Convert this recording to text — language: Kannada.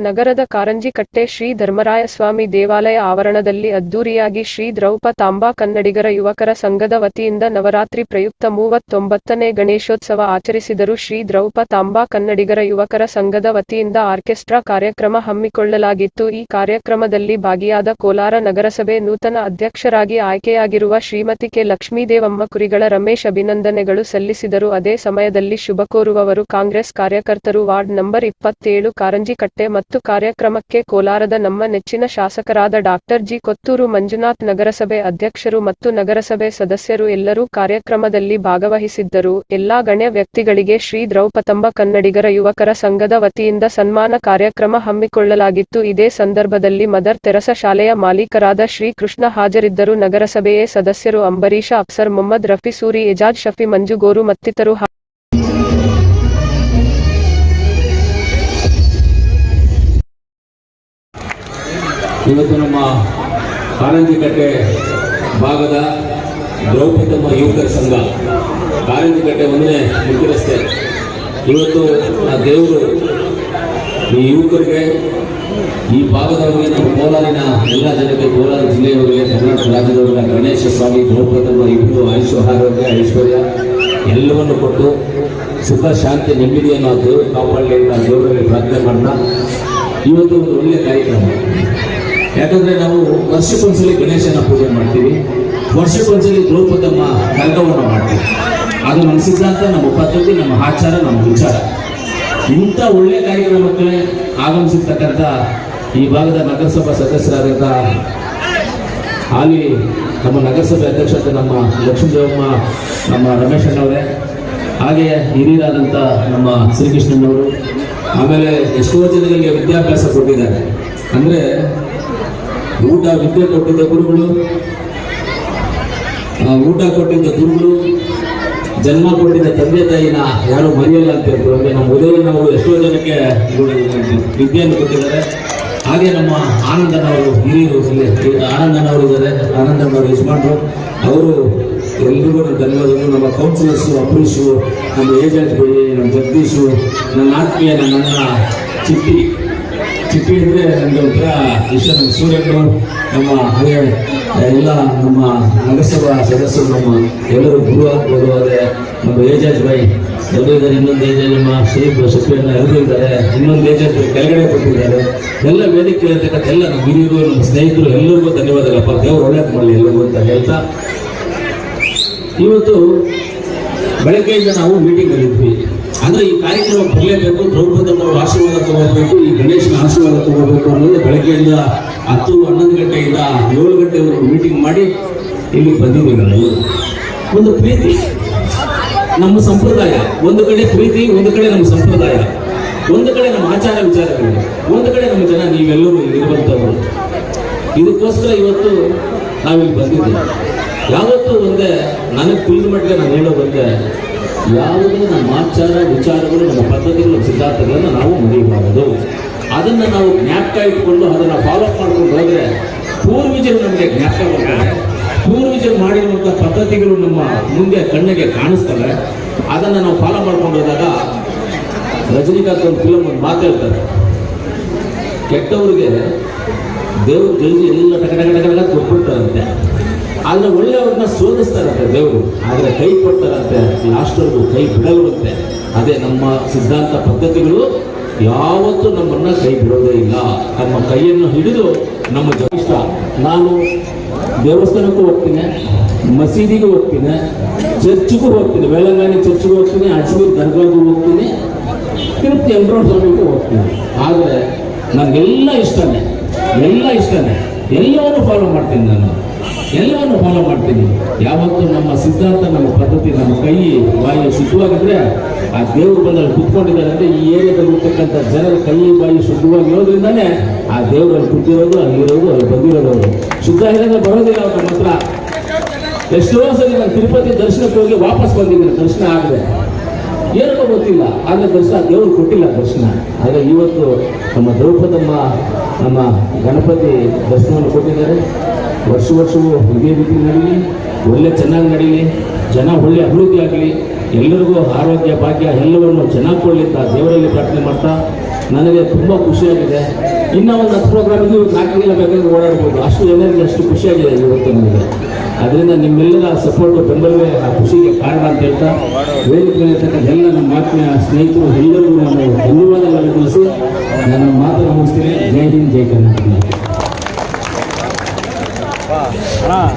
ನಗರದ ಕಾರಂಜಿಕಟ್ಟೆ ಶ್ರೀ ಧರ್ಮರಾಯಸ್ವಾಮಿ ದೇವಾಲಯ ಆವರಣದಲ್ಲಿ ಅದ್ದೂರಿಯಾಗಿ ಶ್ರೀ ದ್ರೌಪ ತಾಂಬಾ ಕನ್ನಡಿಗರ ಯುವಕರ ಸಂಘದ ವತಿಯಿಂದ ನವರಾತ್ರಿ ಪ್ರಯುಕ್ತ ಮೂವತ್ತೊಂಬತ್ತನೇ ಗಣೇಶೋತ್ಸವ ಆಚರಿಸಿದರು ಶ್ರೀ ದ್ರೌಪ ತಾಂಬಾ ಕನ್ನಡಿಗರ ಯುವಕರ ಸಂಘದ ವತಿಯಿಂದ ಆರ್ಕೆಸ್ಟ್ರಾ ಕಾರ್ಯಕ್ರಮ ಹಮ್ಮಿಕೊಳ್ಳಲಾಗಿತ್ತು. ಈ ಕಾರ್ಯಕ್ರಮದಲ್ಲಿ ಭಾಗಿಯಾದ ಕೋಲಾರ ನಗರಸಭೆ ನೂತನ ಅಧ್ಯಕ್ಷರಾಗಿ ಆಯ್ಕೆಯಾಗಿರುವ ಶ್ರೀಮತಿ ಕೆ ಲಕ್ಷ್ಮೀದೇವಮ್ಮ ಕುರಿಗಳ ರಮೇಶ್ ಅಭಿನಂದನೆಗಳು ಸಲ್ಲಿಸಿದರು. ಅದೇ ಸಮಯದಲ್ಲಿ ಶುಭ ಕೋರುವವರು ಕಾಂಗ್ರೆಸ್ ಕಾರ್ಯಕರ್ತರು ವಾರ್ಡ್ ನಂಬರ್ ಇಪ್ಪತ್ತೇಳು ಕಾರಂಜಿಕಟ್ಟೆ ಮತ್ತು ಕಾರ್ಯಕ್ರಮಕ್ಕೆ ಕೋಲಾರದ ನಮ್ಮ ನೆಚ್ಚಿನ ಶಾಸಕರಾದ ಡಾಕ್ಟರ್ ಜಿ ಕೊತ್ತೂರು ಮಂಜುನಾಥ್ ನಗರಸಭೆ ಅಧ್ಯಕ್ಷರು ಮತ್ತು ನಗರಸಭೆ ಸದಸ್ಯರು ಎಲ್ಲರೂ ಕಾರ್ಯಕ್ರಮದಲ್ಲಿ ಭಾಗವಹಿಸಿದ್ದರು. ಎಲ್ಲಾ ಗಣ್ಯ ವ್ಯಕ್ತಿಗಳಿಗೆ ಶ್ರೀ ದ್ರೌಪತಂಬ ಕನ್ನಡಿಗರ ಯುವಕರ ಸಂಘದ ವತಿಯಿಂದ ಸನ್ಮಾನ ಕಾರ್ಯಕ್ರಮ ಹಮ್ಮಿಕೊಳ್ಳಲಾಗಿತ್ತು. ಇದೇ ಸಂದರ್ಭದಲ್ಲಿ ಮದರ್ ತೆರಸ ಶಾಲೆಯ ಮಾಲೀಕರಾದ ಶ್ರೀ ಕೃಷ್ಣ ಹಾಜರಿದ್ದರು. ನಗರಸಭೆಯೇ ಸದಸ್ಯರು ಅಂಬರೀಷ ಅಫ್ಸರ್, ಮೊಹಮ್ಮದ್ ರಫಿ, ಸೂರಿ, ಎಜಾಜ್, ಶಫಿ, ಮಂಜುಗೋರು ಮತ್ತಿತರು ಇವತ್ತು ನಮ್ಮ ಕಾರಂಜಿಕಟ್ಟೆ ಭಾಗದ ದ್ರೌಪದಮ್ಮ ಯುವಕರ ಸಂಘ ಕಾರಂಜಿಕಟ್ಟೆ ಒಂದನೇ ಮುಖ್ಯ ರಸ್ತೆ. ಇವತ್ತು ಆ ದೇವರು ಈ ಯುವಕರಿಗೆ ಈ ಭಾಗದವರಿಗೆ ನಮ್ಮ ಕೋಲಾರಿನ ಎಲ್ಲ ಜನಕ್ಕೆ ಕೋಲಾರ ಜಿಲ್ಲೆಯವರಿಗೆ, ಕರ್ನಾಟಕ ರಾಜ್ಯದವರಿಗೆ, ಗಣೇಶ ಸ್ವಾಮಿ ದ್ರೌಪದಮ್ಮ ಇಬ್ಬರು ಆಯುಷ್, ಆರೋಗ್ಯ, ಐಶ್ವರ್ಯ ಎಲ್ಲವನ್ನು ಕೊಟ್ಟು ಸುಖ, ಶಾಂತಿ, ನೆಮ್ಮದಿಯನ್ನು ಆ ದೇವರು ಕಾಪಾಡಲಿ ಅಂತ ದೇವರಲ್ಲಿ ಪ್ರಾರ್ಥನೆ ಮಾಡ್ತಾ ಇವತ್ತು ಒಂದು ಒಳ್ಳೆಯ ಕಾರ್ಯಕ್ರಮ. ಯಾಕಂದ್ರೆ ನಾವು ವರ್ಷಕ್ಕೊಂದ್ಸಲಿ ಗಣೇಶನ ಪೂಜೆ ಮಾಡ್ತೀವಿ. ವರ್ಷಕ್ಕೊಂದ್ಸಲಿ ದ್ರೌಪದಮ್ಮ ಕರ್ಗವನ್ನು ಮಾಡ್ತೀವಿ. ಅದು ನಮ್ಮ ಸಿದ್ಧಾಂತ, ನಮ್ಮ ಪದ್ಧತಿ, ನಮ್ಮ ಆಚಾರ, ನಮ್ಮ ವಿಚಾರ. ಇಂಥ ಒಳ್ಳೆ ಕಾರ್ಯಕ್ರಮಕ್ಕೆ ಆಗಮಿಸಿರ್ತಕ್ಕಂಥ ಈ ಭಾಗದ ನಗರಸಭಾ ಸದಸ್ಯರಾದಂಥ ಹಾಲಿ ನಮ್ಮ ನಗರಸಭೆ ಅಧ್ಯಕ್ಷತೆ ನಮ್ಮ ಲಕ್ಷ್ಮೀದೇವಮ್ಮ, ನಮ್ಮ ರಮೇಶ್ ಅಣ್ಣವರೇ, ಹಾಗೆ ಹಿರಿಯರಾದಂಥ ನಮ್ಮ ಶ್ರೀಕೃಷ್ಣನವರು, ಆಮೇಲೆ ಎಷ್ಟೋ ಜನಗಳಿಗೆ ವಿದ್ಯಾಭ್ಯಾಸ ಕೊಟ್ಟಿದ್ದಾರೆ. ಅಂದರೆ ಊಟ ವಿದ್ಯೆ ಕೊಟ್ಟಿದ್ದ ಗುರುಗಳು. ಊಟ ಕೊಟ್ಟಿದ್ದ ಗುರುಗಳು, ಜನ್ಮ ಕೊಟ್ಟಿದ್ದ ತಂದೆ ತಾಯಿನ ಯಾರು ಮರೆಯಲ್ಲ ಅಂತ ಹೇಳ್ತಾರೆ ನಮ್ಮ ಉದಯನವರು ಎಷ್ಟೋ ಜನಕ್ಕೆ ವಿದ್ಯೆಯನ್ನು ಕೊಟ್ಟಿದ್ದಾರೆ. ಹಾಗೆ ನಮ್ಮ ಆನಂದನವರು ಹಿರಿಯರು ಆನಂದನವರು ಇದ್ದಾರೆ. ಆನಂದನವರು ಯಜಮಾನ್ರು. ಅವರು ಎಲ್ರಿಗೂ ನನ್ನ ಧನ್ಯವಾದಗಳು. ನಮ್ಮ ಕೌನ್ಸಿಲರ್ಸು ಅಂಬರೀಷು ನಮ್ಮ ಏಜೆಂಟ್ ಬಳಿ ನಮ್ಮ ಜಗದೀಶು ನನ್ನ ಆತ್ಮೀಯ, ನನ್ನ ಚಿಟ್ಟಿ. ಚಿಟ್ಟಿ ಅಂದರೆ ನನಗೆ ಒಂಥರ ಇಷ್ಟ ನಮ್ಮ ಸೂರ್ಯಗಳು ನಮ್ಮ ಹಾಗೆ ಎಲ್ಲ ನಮ್ಮ ನಗರಸಭಾ ಸದಸ್ಯರು, ನಮ್ಮ ಎಲ್ಲರೂ ಗುರು ಆಗ್ಬೋದು ಆದರೆ ನಮ್ಮ ಏಜಾಜ್ ಬೈ ಎಲ್ಲರೂ ಇದ್ದಾರೆ. ಇನ್ನೊಂದು ಏಜಾಜ್ ನಮ್ಮ ಶ್ರೀ ಶಕ್ತಿಯನ್ನ ಎಲ್ಲರೂ ಇದ್ದಾರೆ. ಇನ್ನೊಂದು ಏಜಾಜ್ ಬೈ ಕೆಳಗಡೆ ಕೊಟ್ಟಿದ್ದಾರೆ. ಎಲ್ಲ ವೇದಿಕೆ ಇರ್ತಕ್ಕಂಥ ಎಲ್ಲ ನಮ್ಮ ಹಿರಿಯರು, ನಮ್ಮ ಸ್ನೇಹಿತರು, ಎಲ್ಲರಿಗೂ ಧನ್ಯವಾದಗಳಪ್ಪ. ದೇವರು ಒಳ್ಳೇದು ಮಾಡಲಿ ಎಲ್ಲರಿಗೂ ಅಂತ ಹೇಳ್ತಾ. ಇವತ್ತು ಬೆಳಗ್ಗೆಯಿಂದ ನಾವು ಮೀಟಿಂಗ್ ಇದ್ವಿ. ಅಂದ್ರೆ ಈ ಕಾರ್ಯಕ್ರಮ ಬರಲೇಬೇಕು ದ್ರೌಪದಮ್ಮ ಆಶೀರ್ವಾದ ತಗೋಬೇಕು, ಈ ಗಣೇಶನ ಆಶೀರ್ವಾದ ತಗೋಬೇಕು ಅನ್ನೋದು ಬೆಳಗ್ಗೆಯಿಂದ ಹತ್ತು ಹನ್ನೊಂದು ಗಂಟೆಯಿಂದ ಏಳು ಗಂಟೆವರೆಗೂ ಮೀಟಿಂಗ್ ಮಾಡಿ ಇಲ್ಲಿ ಬಂದಿದ್ದೀವಿ ಒಂದು ಪ್ರೀತಿ. ನಮ್ಮ ಸಂಪ್ರದಾಯ. ಒಂದು ಕಡೆ ಪ್ರೀತಿ, ಒಂದು ಕಡೆ ನಮ್ಮ ಸಂಪ್ರದಾಯ. ಒಂದು ಕಡೆ ನಮ್ಮ ಆಚಾರ ವಿಚಾರಗಳು. ಒಂದು ಕಡೆ ನಮ್ಮ ಜನ ನೀವೆಲ್ಲರೂ ಇರುವಂಥವ್ರು. ಇದಕ್ಕೋಸ್ಕರ ಇವತ್ತು ನಾವಿಲ್ಲಿ ಬಂದಿದ್ದೀವಿ. ಯಾವತ್ತೂ ಒಂದೇ, ನನಗೆ ತಿಳಿದ ಮಟ್ಟಿಗೆ ನಾನು ಹೇಳೋದು ಯಾವುದೇ ನಮ್ಮ ಆಚಾರ, ವಿಚಾರಗಳು, ನಮ್ಮ ಪದ್ಧತಿಗಳು, ಸಿದ್ಧಾಂತಗಳನ್ನು ನಾವು ಮರೆಯಬಾರದು ಅದನ್ನು ನಾವು ಜ್ಞಾಪಕ ಇಟ್ಕೊಂಡು ಅದನ್ನು ಫಾಲೋ ಮಾಡ್ಕೊಂಡು ಹೋದರೆ ಪೂರ್ವಜರು ನಮಗೆ ಜ್ಞಾಪಕ ಬರ್ತಾರೆ. ಪೂರ್ವಜರು ಮಾಡಿರುವಂಥ ಪದ್ಧತಿಗಳು ನಮ್ಮ ಮುಂದೆ ಕಣ್ಣಿಗೆ ಕಾಣಿಸ್ತವೆ. ಅದನ್ನು ನಾವು ಫಾಲೋ ಮಾಡ್ಕೊಂಡು ಹೋದಾಗ ರಜನಿಕಾಂತ್ ಒಂದು ಫಿಲಮ್ ಒಂದು ಮಾತು ಹೇಳ್ತಾರೆ. ಕೆಟ್ಟವ್ರಿಗೆ ದೇವ್ರ ಜಲ್ದಿ ಎಲ್ಲ ಟಕ ಟಕ ಆದರೆ ಒಳ್ಳೆಯವ್ರನ್ನ ಸೋಲಿಸ್ತಾರಂತೆ ದೇವರು. ಆದರೆ ಕೈ ಕೊಡ್ತಾರಂತೆ ಲಾಸ್ಟ್ವರೆಗೂ ಕೈ ಬಿಡಲ್ವಂತೆ. ಅದೇ ನಮ್ಮ ಸಿದ್ಧಾಂತ ಪದ್ಧತಿಗಳು, ಯಾವತ್ತೂ ನಮ್ಮನ್ನ ಕೈ ಬಿಡೋದೇ ಇಲ್ಲ. ನಮ್ಮ ಕೈಯನ್ನು ಹಿಡಿದು ನಮ್ಮ ಜನಿಷ್ಠ ನಾನು ದೇವಸ್ಥಾನಕ್ಕೂ ಹೋಗ್ತೀನಿ, ಮಸೀದಿಗೂ ಹೋಗ್ತೀನಿ, ಚರ್ಚ್ಗೂ ಹೋಗ್ತೀನಿ, ವೇಳಂಗಾಣಿ ಚರ್ಚ್ಗೂ ಹೋಗ್ತೀನಿ, ಅಜ್ಮೀರ್ ದರ್ಗಾಗೂ ಹೋಗ್ತೀನಿ, ತಿರುಪತಿ ಎಂಬ್ರೋಡ್ ಸ್ವಾಮಿಗೂ ಹೋಗ್ತೀನಿ. ಆದರೆ ನನಗೆಲ್ಲ ಇಷ್ಟನೇ, ಎಲ್ಲ ಇಷ್ಟನೇ, ಎಲ್ಲವನ್ನೂ ಫಾಲೋ ಮಾಡ್ತೀನಿ ನಾನು. ಎಲ್ಲವನ್ನು ಫಾಲೋ ಮಾಡ್ತೀನಿ. ಯಾವತ್ತು ನಮ್ಮ ಸಿದ್ಧಾಂತ, ನಮ್ಮ ಪದ್ಧತಿ, ನಮ್ಮ ಕೈ, ಬಾಯಿ ಶುದ್ಧವಾಗಿದ್ರೆ ಆ ದೇವರು ಬಂದಲ್ಲಿ ಕುತ್ಕೊಂಡಿದ್ದಾರೆ ಅಂದ್ರೆ ಈ ಏರಿಯಾದಲ್ಲಿ ಇರ್ತಕ್ಕಂಥ ಜನರ ಕೈ, ಬಾಯಿ ಶುದ್ಧವಾಗಿರೋದ್ರಿಂದಾನೇ ಆ ದೇವರಲ್ಲಿ ಕೂತಿರೋದು ಅಲ್ಲಿರೋದು, ಅಲ್ಲಿ ಬಂದಿರೋದು. ಅವರು ಶುದ್ಧ ಇರೋದ್ರೆ ಬರೋದಿಲ್ಲ ಅವ್ರ ಮಾತ್ರ. ಎಷ್ಟೋ ಸರಿ ನಾನು ತಿರುಪತಿ ದರ್ಶನಕ್ಕೆ ಹೋಗಿ ವಾಪಸ್ ಬಂದಿದ್ದೀನಿ, ದರ್ಶನ ಆಗದೆ. ಏನಕ್ಕೂ ಗೊತ್ತಿಲ್ಲ, ಆದ್ರೆ ದರ್ಶನ ದೇವರು ಕೊಟ್ಟಿಲ್ಲ ದರ್ಶನ. ಆದರೆ ಇವತ್ತು ನಮ್ಮ ದ್ರೌಪದಮ್ಮ, ನಮ್ಮ ಗಣಪತಿ ದರ್ಶನವನ್ನು ಕೊಟ್ಟಿದ್ದಾರೆ. ವರ್ಷ ವರ್ಷವೂ ಇದೇ ರೀತಿ ನಡೀಲಿ, ಒಳ್ಳೆ ಚೆನ್ನಾಗಿ ನಡೀಲಿ, ಜನ ಒಳ್ಳೆ ಅಭಿವೃದ್ಧಿ ಆಗಲಿ, ಎಲ್ಲರಿಗೂ ಆರೋಗ್ಯ, ಭಾಗ್ಯ ಎಲ್ಲವನ್ನು ಚೆನ್ನಾಗಿ ಕೊಡಲಿ ಅಂತ ದೇವರಲ್ಲಿ ಪ್ರಾರ್ಥನೆ ಮಾಡ್ತಾ ನನಗೆ ತುಂಬ ಖುಷಿಯಾಗಿದೆ. ಇನ್ನೂ ಒಂದು ಹತ್ತು ಪ್ರೋಗ್ರಾಮ್ ಇದು ದಿನ ಬೇಕಾದ್ರೆ ಓಡಾಡ್ಬೋದು. ಅಷ್ಟು ಜನರಿಗೆ ಅಷ್ಟು ಖುಷಿಯಾಗಿದೆ ಇವತ್ತು ನನಗೆ. ಅದರಿಂದ ನಿಮ್ಮೆಲ್ಲರ ಸಪೋರ್ಟು ಬೆಂಬಲವೇ ಆ ಖುಷಿಗೆ ಕಾರಣ ಅಂತ ಹೇಳ್ತಾ ವೇದಿಕೆ ಮೇಲೆ ಎಲ್ಲ ನಮ್ಮ ಮಾತಿನ ಸ್ನೇಹಿತರು ಎಲ್ಲರಿಗೂ ನಾನು ಧನ್ಯವಾದಗಳನ್ನು ತಿಳಿಸಿ ನನ್ನ ಮಾತನ್ನು ಮುಗಿಸ್ತೀನಿ. ಜೈ ಹಿಂದ್, ಜೈ ಕರ್ನಾಟಕ. 啊，